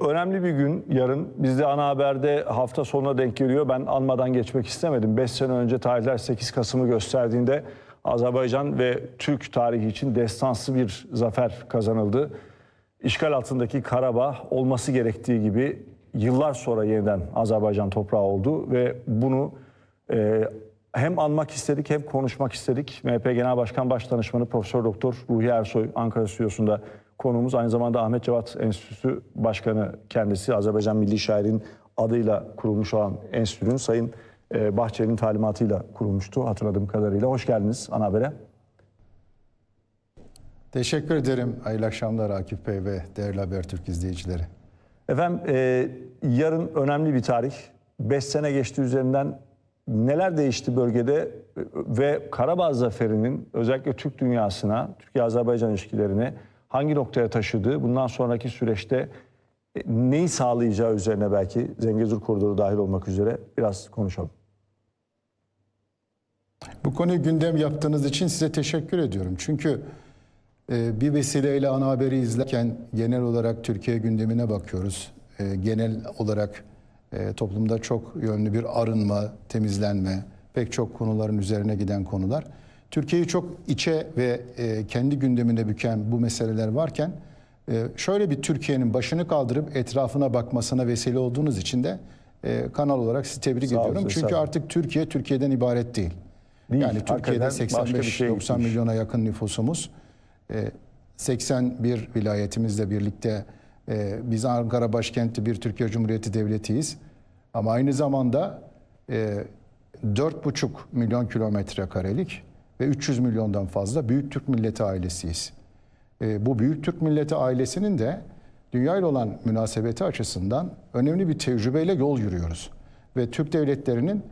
Önemli bir gün yarın. Bizde ana haberde hafta sonuna denk geliyor. Ben anmadan geçmek istemedim. 5 sene önce tarihler 8 Kasım'ı gösterdiğinde Azerbaycan ve Türk tarihi için destansı bir zafer kazanıldı. İşgal altındaki Karabağ olması gerektiği gibi yıllar sonra yeniden Azerbaycan toprağı oldu ve bunu e, hem anmak istedik hem konuşmak istedik. MHP Genel Başkan Başdanışmanı Profesör Doktor Ruhi Ersoy Ankara stüdyosunda konuğumuz. Aynı zamanda Ahmet Cevat Enstitüsü Başkanı kendisi. Azerbaycan Milli Şair'in adıyla kurulmuş olan enstitünün Sayın e, Bahçeli'nin talimatıyla kurulmuştu hatırladığım kadarıyla. Hoş geldiniz ana habere. Teşekkür ederim. Hayırlı akşamlar Akif Bey ve değerli Habertürk izleyicileri. Efendim e, yarın önemli bir tarih. 5 sene geçti üzerinden neler değişti bölgede e, ve Karabağ Zaferi'nin özellikle Türk dünyasına, Türkiye-Azerbaycan ilişkilerini hangi noktaya taşıdığı, bundan sonraki süreçte e, neyi sağlayacağı üzerine belki Zengezur Koridoru dahil olmak üzere biraz konuşalım. Bu konuyu gündem yaptığınız için size teşekkür ediyorum. Çünkü e, bir vesileyle ana haberi izlerken genel olarak Türkiye gündemine bakıyoruz. E, genel olarak toplumda çok yönlü bir arınma, temizlenme, pek çok konuların üzerine giden konular. Türkiye'yi çok içe ve e, kendi gündemine büken bu meseleler varken e, şöyle bir Türkiye'nin başını kaldırıp etrafına bakmasına vesile olduğunuz için de e, kanal olarak sizi tebrik Sağ ediyorum. Çünkü estağfurullah. artık Türkiye Türkiye'den ibaret değil. Değil, yani Türkiye'de hakikaten başka bir şeye 85-90 gitmiş. milyona yakın nüfusumuz. E, 81 vilayetimizle birlikte e, biz Ankara başkenti bir Türkiye Cumhuriyeti Devletiyiz. Ama aynı zamanda e, 4,5 milyon kilometre karelik ve 300 milyondan fazla Büyük Türk Milleti ailesiyiz. E, bu Büyük Türk Milleti ailesinin de dünya ile olan münasebeti açısından önemli bir tecrübeyle yol yürüyoruz. Ve Türk devletlerinin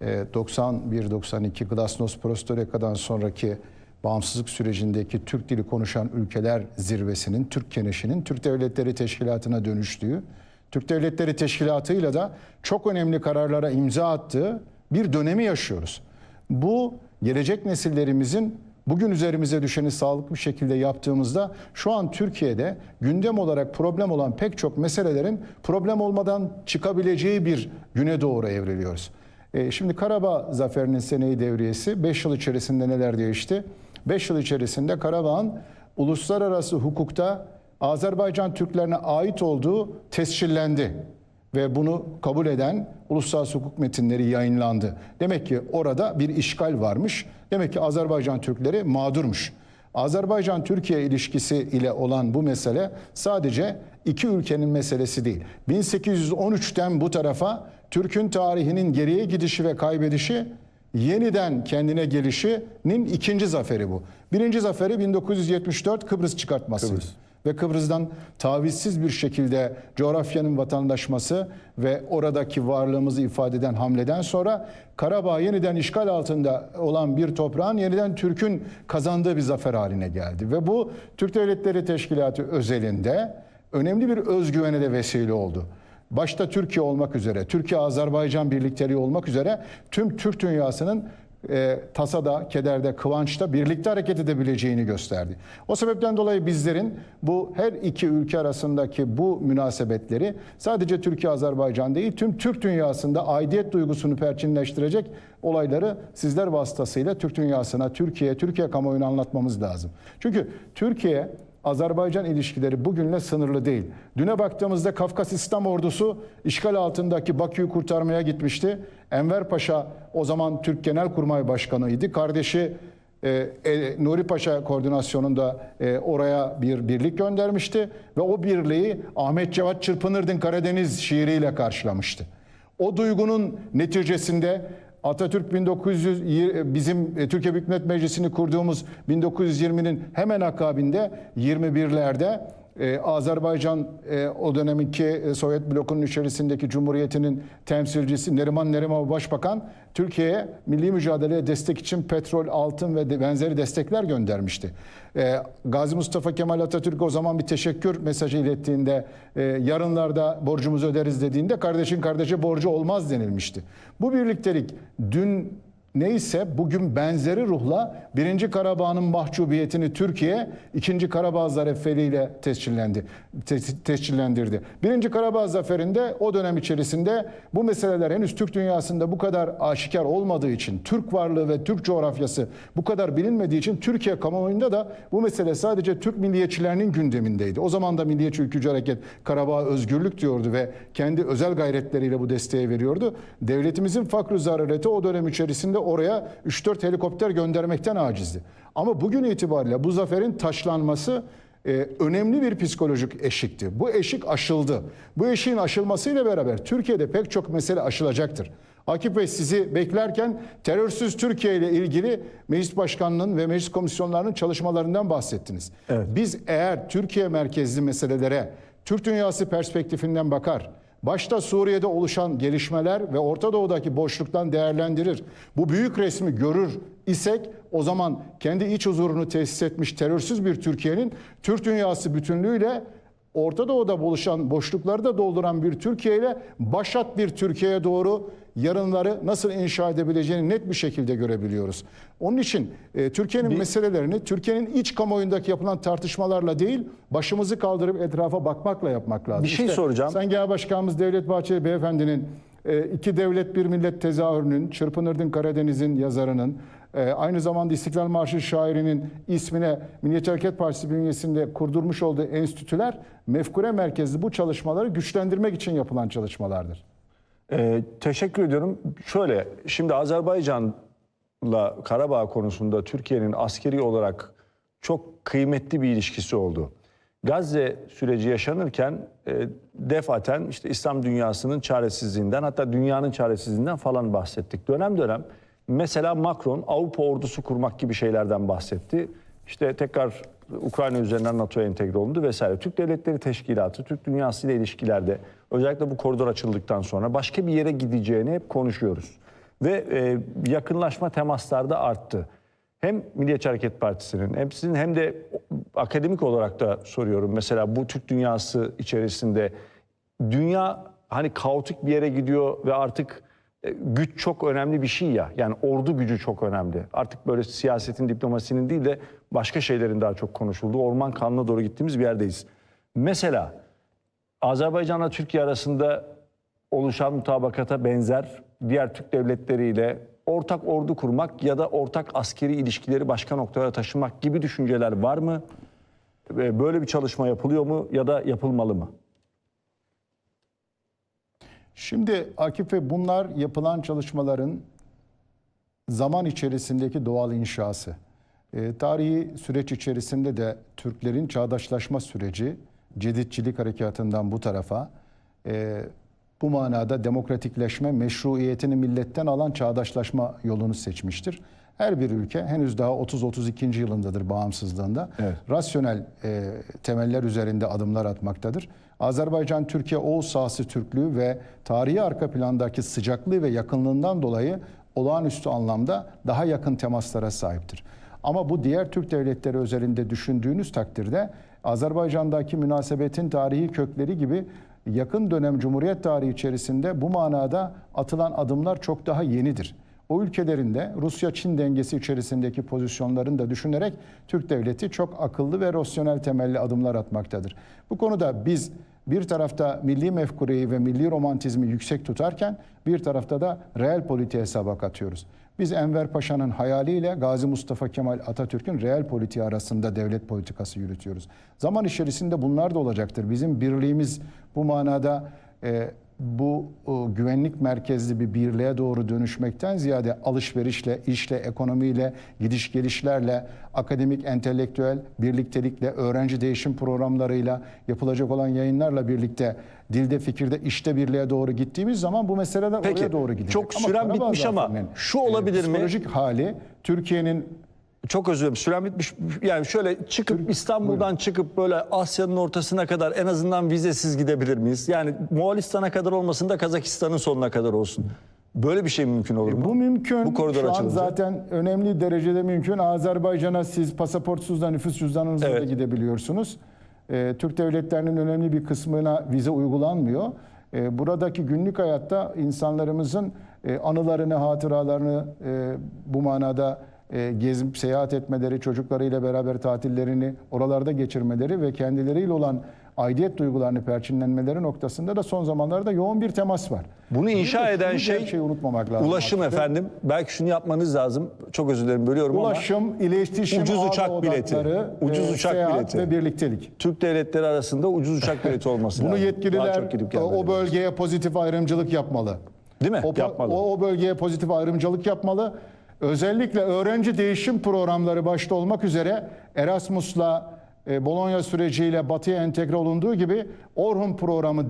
e, 91-92 Glasnost Prostorika'dan sonraki bağımsızlık sürecindeki Türk dili konuşan ülkeler zirvesinin, Türk Keneşi'nin Türk Devletleri Teşkilatı'na dönüştüğü, Türk Devletleri Teşkilatı'yla da çok önemli kararlara imza attığı bir dönemi yaşıyoruz. Bu gelecek nesillerimizin bugün üzerimize düşeni sağlıklı bir şekilde yaptığımızda şu an Türkiye'de gündem olarak problem olan pek çok meselelerin problem olmadan çıkabileceği bir güne doğru evriliyoruz. E, şimdi Karabağ Zaferi'nin seneyi devriyesi 5 yıl içerisinde neler değişti? 5 yıl içerisinde Karabağ'ın uluslararası hukukta Azerbaycan Türklerine ait olduğu tescillendi ve bunu kabul eden uluslararası hukuk metinleri yayınlandı. Demek ki orada bir işgal varmış. Demek ki Azerbaycan Türkleri mağdurmuş. Azerbaycan-Türkiye ilişkisi ile olan bu mesele sadece iki ülkenin meselesi değil. 1813'ten bu tarafa Türk'ün tarihinin geriye gidişi ve kaybedişi yeniden kendine gelişinin ikinci zaferi bu. Birinci zaferi 1974 Kıbrıs çıkartması. Ve Kıbrıs'tan tavizsiz bir şekilde coğrafyanın vatandaşması ve oradaki varlığımızı ifade eden hamleden sonra Karabağ yeniden işgal altında olan bir toprağın yeniden Türk'ün kazandığı bir zafer haline geldi. Ve bu Türk Devletleri Teşkilatı özelinde önemli bir özgüvene de vesile oldu başta Türkiye olmak üzere, Türkiye-Azerbaycan birlikteliği olmak üzere tüm Türk dünyasının e, tasada, kederde, kıvançta birlikte hareket edebileceğini gösterdi. O sebepten dolayı bizlerin bu her iki ülke arasındaki bu münasebetleri sadece Türkiye-Azerbaycan değil, tüm Türk dünyasında aidiyet duygusunu perçinleştirecek olayları sizler vasıtasıyla Türk dünyasına, Türkiye, Türkiye kamuoyuna anlatmamız lazım. Çünkü Türkiye Azerbaycan ilişkileri bugünle sınırlı değil. Düne baktığımızda Kafkas İslam Ordusu işgal altındaki Bakü'yü kurtarmaya gitmişti. Enver Paşa o zaman Türk Genelkurmay Başkanı'ydı. Kardeşi e, e, Nuri Paşa koordinasyonunda e, oraya bir birlik göndermişti ve o birliği Ahmet Cevat Çırpınırdın Karadeniz şiiriyle karşılamıştı. O duygunun neticesinde Atatürk 1900 bizim e, Türkiye Büyük Millet Meclisi'ni kurduğumuz 1920'nin hemen akabinde 21'lerde e, Azerbaycan e, o döneminki e, Sovyet blokunun içerisindeki cumhuriyetinin temsilcisi Neriman Nerimov Başbakan Türkiye'ye milli mücadeleye destek için petrol, altın ve de benzeri destekler göndermişti. E, Gazi Mustafa Kemal Atatürk o zaman bir teşekkür mesajı ilettiğinde e, yarınlarda borcumuzu öderiz dediğinde kardeşin kardeşe borcu olmaz denilmişti. Bu birliktelik dün neyse bugün benzeri ruhla 1. Karabağ'ın mahcubiyetini Türkiye 2. Karabağ zaferiyle tescillendi, tes- tescillendirdi. 1. Karabağ zaferinde o dönem içerisinde bu meseleler henüz Türk dünyasında bu kadar aşikar olmadığı için, Türk varlığı ve Türk coğrafyası bu kadar bilinmediği için Türkiye kamuoyunda da bu mesele sadece Türk milliyetçilerinin gündemindeydi. O zaman da Milliyetçi Ülkücü Hareket Karabağ özgürlük diyordu ve kendi özel gayretleriyle bu desteği veriyordu. Devletimizin fakr zarareti o dönem içerisinde oraya 3-4 helikopter göndermekten acizdi. Ama bugün itibariyle bu zaferin taşlanması e, önemli bir psikolojik eşikti. Bu eşik aşıldı. Bu eşiğin aşılmasıyla beraber Türkiye'de pek çok mesele aşılacaktır. Akif Bey sizi beklerken terörsüz Türkiye ile ilgili meclis başkanlığının ve meclis komisyonlarının çalışmalarından bahsettiniz. Biz eğer Türkiye merkezli meselelere Türk dünyası perspektifinden bakar, başta Suriye'de oluşan gelişmeler ve Orta Doğu'daki boşluktan değerlendirir. Bu büyük resmi görür isek o zaman kendi iç huzurunu tesis etmiş terörsüz bir Türkiye'nin Türk dünyası bütünlüğüyle Orta Doğu'da buluşan boşlukları da dolduran bir Türkiye ile başat bir Türkiye'ye doğru yarınları nasıl inşa edebileceğini net bir şekilde görebiliyoruz. Onun için e, Türkiye'nin meselelerini Türkiye'nin iç kamuoyundaki yapılan tartışmalarla değil, başımızı kaldırıp etrafa bakmakla yapmak lazım. Bir şey soracağım. Sayın Genel Başkanımız Devlet Bahçeli Beyefendi'nin e, iki devlet bir millet tezahürünün, Çırpınırdın Karadeniz'in yazarının, e, aynı zamanda İstiklal Marşı şairinin ismine Milliyetçi Hareket Partisi bünyesinde kurdurmuş olduğu enstitüler mefkure merkezli bu çalışmaları güçlendirmek için yapılan çalışmalardır. Ee, teşekkür ediyorum. Şöyle, şimdi Azerbaycan'la Karabağ konusunda Türkiye'nin askeri olarak çok kıymetli bir ilişkisi oldu. Gazze süreci yaşanırken e, defaten işte İslam dünyasının çaresizliğinden hatta dünyanın çaresizliğinden falan bahsettik. Dönem dönem mesela Macron Avrupa ordusu kurmak gibi şeylerden bahsetti. İşte tekrar Ukrayna üzerinden NATO'ya entegre olundu vesaire. Türk Devletleri Teşkilatı, Türk dünyası ile ilişkilerde özellikle bu koridor açıldıktan sonra başka bir yere gideceğini hep konuşuyoruz. Ve e, yakınlaşma temaslarda arttı. Hem Milliyetçi Hareket Partisi'nin hem sizin hem de akademik olarak da soruyorum. Mesela bu Türk dünyası içerisinde dünya hani kaotik bir yere gidiyor ve artık güç çok önemli bir şey ya. Yani ordu gücü çok önemli. Artık böyle siyasetin, diplomasinin değil de başka şeylerin daha çok konuşulduğu orman kanuna doğru gittiğimiz bir yerdeyiz. Mesela Azerbaycan'la Türkiye arasında oluşan mutabakata benzer diğer Türk devletleriyle ortak ordu kurmak ya da ortak askeri ilişkileri başka noktalara taşımak gibi düşünceler var mı? Ve Böyle bir çalışma yapılıyor mu ya da yapılmalı mı? Şimdi Akif Bey bunlar yapılan çalışmaların zaman içerisindeki doğal inşası. E, tarihi süreç içerisinde de Türklerin çağdaşlaşma süreci, ceditçilik harekatından bu tarafa, e, bu manada demokratikleşme, meşruiyetini milletten alan çağdaşlaşma yolunu seçmiştir. Her bir ülke henüz daha 30-32. yılındadır bağımsızlığında. Evet. Rasyonel e, temeller üzerinde adımlar atmaktadır. Azerbaycan, Türkiye, Oğuz sahası Türklüğü ve tarihi arka plandaki sıcaklığı ve yakınlığından dolayı olağanüstü anlamda daha yakın temaslara sahiptir. Ama bu diğer Türk devletleri özelinde düşündüğünüz takdirde Azerbaycan'daki münasebetin tarihi kökleri gibi yakın dönem Cumhuriyet tarihi içerisinde bu manada atılan adımlar çok daha yenidir. O ülkelerinde Rusya-Çin dengesi içerisindeki pozisyonlarını da düşünerek Türk devleti çok akıllı ve rasyonel temelli adımlar atmaktadır. Bu konuda biz bir tarafta milli mefkureyi ve milli romantizmi yüksek tutarken bir tarafta da reel politiğe hesaba katıyoruz. Biz Enver Paşa'nın hayaliyle Gazi Mustafa Kemal Atatürk'ün reel politiği arasında devlet politikası yürütüyoruz. Zaman içerisinde bunlar da olacaktır. Bizim birliğimiz bu manada e, bu o, güvenlik merkezli bir birliğe doğru dönüşmekten ziyade alışverişle, işle, ekonomiyle, gidiş gelişlerle, akademik, entelektüel birliktelikle, öğrenci değişim programlarıyla, yapılacak olan yayınlarla birlikte dilde, fikirde, işte birliğe doğru gittiğimiz zaman bu meseleler Peki, oraya doğru gidecek. çok süren bitmiş ama şu olabilir mi? Psikolojik hali Türkiye'nin Çok özür dilerim. Süren bitmiş. Yani şöyle çıkıp İstanbul'dan çıkıp böyle Asya'nın ortasına kadar en azından vizesiz gidebilir miyiz? Yani Moğolistan'a kadar olmasın da Kazakistan'ın sonuna kadar olsun. Böyle bir şey mümkün olur mu? Bu mümkün. Bu koridor Şu an açılınca. zaten önemli derecede mümkün. Azerbaycan'a siz pasaportsuz da nüfus cüzdanınızla da Evet. gidebiliyorsunuz. Ee, Türk devletlerinin önemli bir kısmına vize uygulanmıyor. Ee, buradaki günlük hayatta insanlarımızın e, anılarını, hatıralarını e, bu manada e, gezip seyahat etmeleri, çocuklarıyla beraber tatillerini oralarda geçirmeleri ve kendileriyle olan aidiyet duygularını perçinlenmeleri noktasında da son zamanlarda yoğun bir temas var. Bunu inşa Burada eden şey gerçeği unutmamak lazım. ulaşım Aslında. efendim. Belki şunu yapmanız lazım. Çok özür dilerim bölüyorum ama Ulaşım, iletişim, Ucuz uçak bileti. Ucuz e, uçak bileti. ve birliktelik. Türk devletleri arasında ucuz uçak bileti olması Bunu lazım. Daha yetkililer o bölgeye pozitif ayrımcılık yapmalı. Değil mi? O, Yapmalı. o, o bölgeye pozitif ayrımcılık yapmalı. Özellikle öğrenci değişim programları başta olmak üzere Erasmus'la, e, Bologna süreciyle batıya entegre olunduğu gibi Orhun programı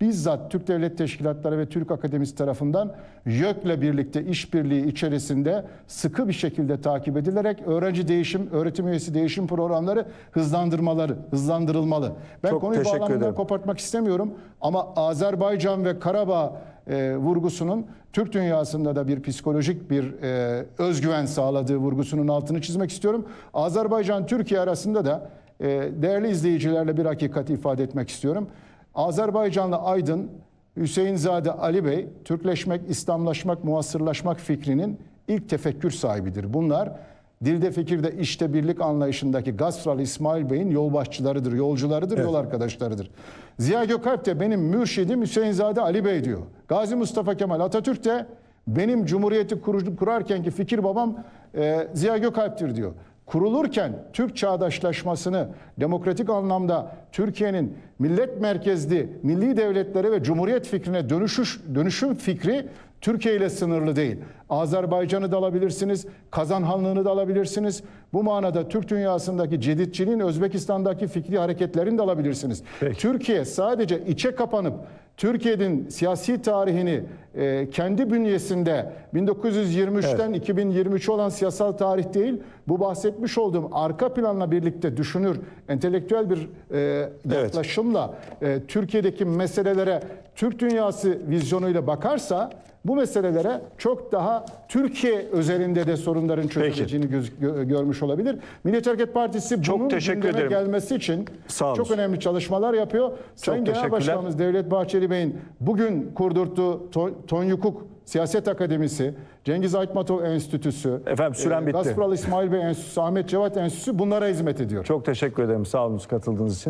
bizzat Türk Devlet Teşkilatları ve Türk Akademisi tarafından YÖK'le birlikte işbirliği içerisinde sıkı bir şekilde takip edilerek öğrenci değişim, öğretim üyesi değişim programları hızlandırmaları, hızlandırılmalı. Ben Çok konuyu bağlamından ederim. kopartmak istemiyorum ama Azerbaycan ve Karabağ e, vurgusunun Türk dünyasında da bir psikolojik bir e, özgüven sağladığı vurgusunun altını çizmek istiyorum. Azerbaycan Türkiye arasında da e, değerli izleyicilerle bir hakikat ifade etmek istiyorum. Azerbaycanlı Aydın Hüseyinzade Ali Bey Türkleşmek, İslamlaşmak, muasırlaşmak fikrinin ilk tefekkür sahibidir. Bunlar dilde fikirde işte birlik anlayışındaki Gasfralı İsmail Bey'in yolbaşçılarıdır, yolcularıdır, yol arkadaşlarıdır. Ziya Gökalp de benim mürşidim Hüseyinzade Ali Bey diyor. Gazi Mustafa Kemal Atatürk de benim Cumhuriyeti kur- kurarkenki fikir babam e, Ziya Gökalp'tir diyor. Kurulurken Türk çağdaşlaşmasını demokratik anlamda Türkiye'nin millet merkezli milli devletlere ve cumhuriyet fikrine dönüşüş, dönüşüm fikri Türkiye ile sınırlı değil. Azerbaycan'ı da alabilirsiniz, Kazanhanlığını da alabilirsiniz. Bu manada Türk dünyasındaki ceditçiliğin Özbekistan'daki fikri hareketlerini de alabilirsiniz. Türkiye sadece içe kapanıp Türkiye'nin siyasi tarihini e, kendi bünyesinde 1923'ten 2023 olan siyasal tarih değil, bu bahsetmiş olduğum arka planla birlikte düşünür, entelektüel bir e, yaklaşımla e, Türkiye'deki meselelere Türk dünyası vizyonuyla bakarsa bu meselelere çok daha Türkiye özelinde de sorunların çözüleceğini göz- gö- görmüş olabilir. Milliyetçi Hareket Partisi Çok bunun teşekkür ederim. gelmesi için Sağ çok önemli çalışmalar yapıyor. Sayın Genel. Başkanımız Devlet Bahçeli Bey'in bugün kurdurttuğu To- Tony Hukuk Siyaset Akademisi, Cengiz Aytmatov Enstitüsü, Efendim, süren bitti. Gaspral İsmail Bey Enstitüsü, Ahmet Cevat Enstitüsü bunlara hizmet ediyor. Çok teşekkür ederim. Sağ olun katıldığınız için.